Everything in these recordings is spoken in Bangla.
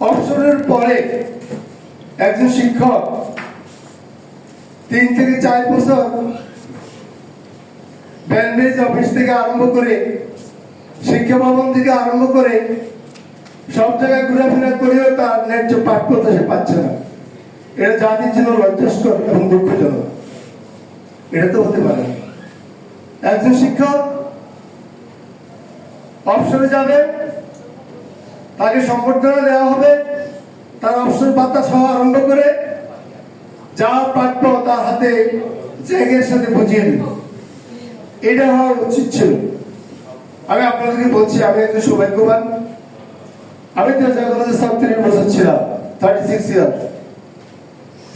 অবসরের পরে একজন শিক্ষক, তিন থেকে চার বছর ব্যান্ডেজ অফিস থেকে আরম্ভ করে শিক্ষা ভবন থেকে আরম্ভ করে সব জায়গায় ঘোরাফেরা করেও তার ন্যায্য প্রাপ্যতা সে পাচ্ছে না। এটা জাতির জন্য লজ্জাস্কর এবং দুঃখজনক। এটা তো হতে পারে। একজন শিক্ষক অবসরে যাবে তাকে সম্বর্ধনা দেওয়া হবে। তার অবসর ভাতা সহ আরম্ভ করে যা প্রাপ্য তার হাতে জ্যাগের সাথে বুঝিয়ে দেবে। এটা হওয়া উচিত ছিল। আমি আপনাদেরকে বলছি, আমি একজন সৌভাগ্যবান। আমি তো জগন্নাথ সাত্রিশ বছর ছিলাম থার্টি সিক্স ইয়ার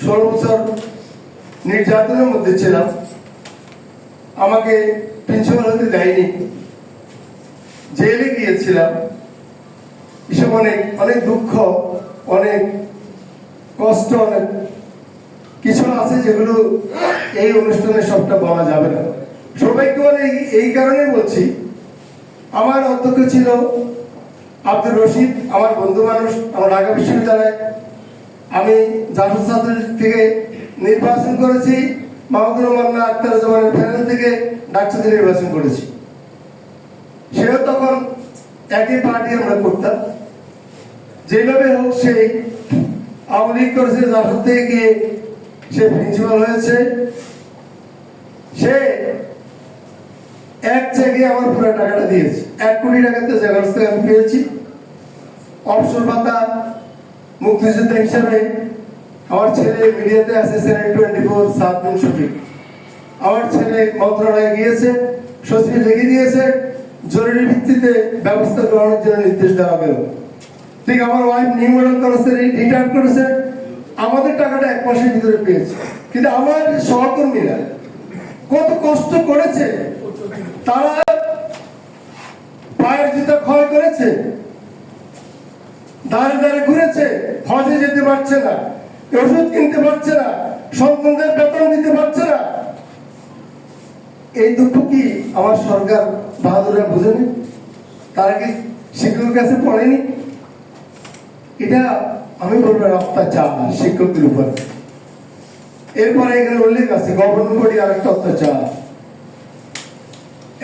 ষোলো বছর নির্যাতনের মধ্যে ছিলাম। আমাকে প্রিন্সিপাল হতে দেয়নি। জেলে গিয়েছিলাম। এসব অনেক অনেক দুঃখ, অনেক কষ্ট, অনেক কিছু আছে যেগুলো এই অনুষ্ঠানে সবটা বলা যাবে না। সবাইকে মানে এই- কারণে বলছি, আমার অধ্যক্ষ ছিল আব্দুর রশিদ, আমার বন্ধু মানুষ, আমার ঢাকা বিশ্ববিদ্যালয়ে আমি জাফর ছাত্র থেকে নির্বাচন করেছি মাহমুদুর রহমান আক্তার জামানের প্যানেল থেকে ডাক্তার নির্বাচন করেছি। সেও তখন একই পার্টি আমরা করতাম। যেভাবে হোক সেই আওয়ামী লীগ করেছে গিয়ে সে প্রিন্সিপাল হয়েছে। সে এক জায়গায় আমার পুরো টাকাটা দিয়েছে। এক কোটি টাকাতে জায়গার থেকে আমি পেয়েছি। অবসর ভাতা মুক্তিযোদ্ধা হিসাবে আমার ছেলে মিডিয়াতে আছে টোয়েন্টি ফোর সাত আমার ছেলে মন্ত্রণালয়ে গিয়েছে, সচিব লিখে দিয়েছে জরুরি ভিত্তিতে ব্যবস্থা গ্রহণের জন্য নির্দেশ দেওয়া গেল ঠিক আমার ওয়াইফ নিউ করেছে, রিটায়ার করেছে। আমাদের টাকাটা এক মাসের ভিতরে পেয়েছে। কিন্তু আমার সহকর্মীরা কত কষ্ট করেছে, তারা পায়ের জুতা ক্ষয় করেছে দাঁড়ে দাঁড়ে ঘুরেছে, হজে যেতে পারছে না, ওষুধ কিনতে পারছে না, সন্তানদের বেতন দিতে পারছে না। এই দুঃখ কি আমার সরকার বাহাদুরা বুঝেনি? তারা কি শিক্ষকের কাছে পড়েনি? এটা আমি বলব অত্যাচার শিক্ষকদের উপর। এরপরে এখানে উল্লেখ আছে, গভর্নমেন্ট বডি আরেকটা অত্যাচার।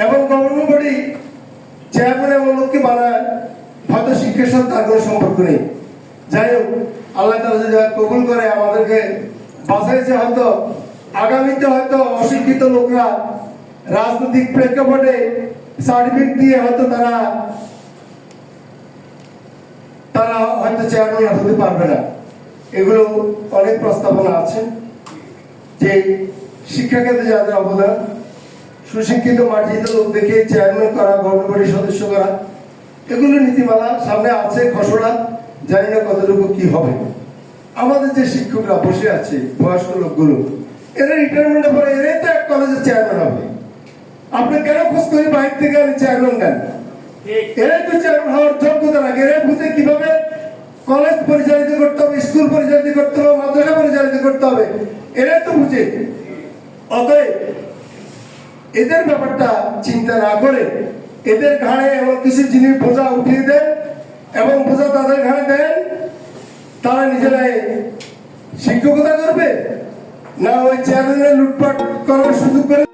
এবং গভর্নমেন্ট বডি চেয়ারম্যান এমন লোককে বানায় হয়তো শিক্ষার সাথে তার কোনো সম্পর্ক নেই। যাই হোক, আল্লাহ তালা যদি কবুল করে আমাদেরকে বাঁচাইছে হয়তো, আগামীতে হয়তো অশিক্ষিত লোকরা রাজনৈতিক প্রেক্ষাপটে সার্টিফিকেট দিয়ে হয়তো তারা তারা হয়তো চেয়ারম্যান হতে পারবে না। এগুলো অনেক প্রস্তাবনা আছে যে শিক্ষাক্ষেত্রে যাদের অবদান, সুশিক্ষিত, মার্জিত লোক দেখে চেয়ারম্যান করা গভর্নমেন্টের সদস্য করা, এগুলো নীতিমালা সামনে আছে খসড়া জানি না কতটুকু কি হবে। আমাদের যে শিক্ষকরা বসে আছে, বয়স্ক লোকগুলো, এরা রিটায়ারমেন্টের পরে এরাই তো এক কলেজের চেয়ারম্যান হবে। আপনি কেন খোঁজ করে বাইরে থেকে আমি চেয়ারম্যান দেন এরাই তো চেয়ারম্যান হওয়ার যোগ্যতা রাখে এরাই বুঝে কীভাবে কলেজ পরিচালিত করতে হবে স্কুল পরিচালিত করতে হবে মাদ্রাসা পরিচালিত করতে হবে। এরাই তো বুঝে। অতএব এদের ব্যাপারটা চিন্তা না করে এদের ঘাড়ে এমন কিছু জিনিস বোঝা উঠিয়ে দেন এবং বোঝা তাদের ঘাড়ে দেন তারা নিজেরাই শিক্ষকতা করবে? না ওই চেয়ারম্যানের লুটপাট করার সুযোগ করে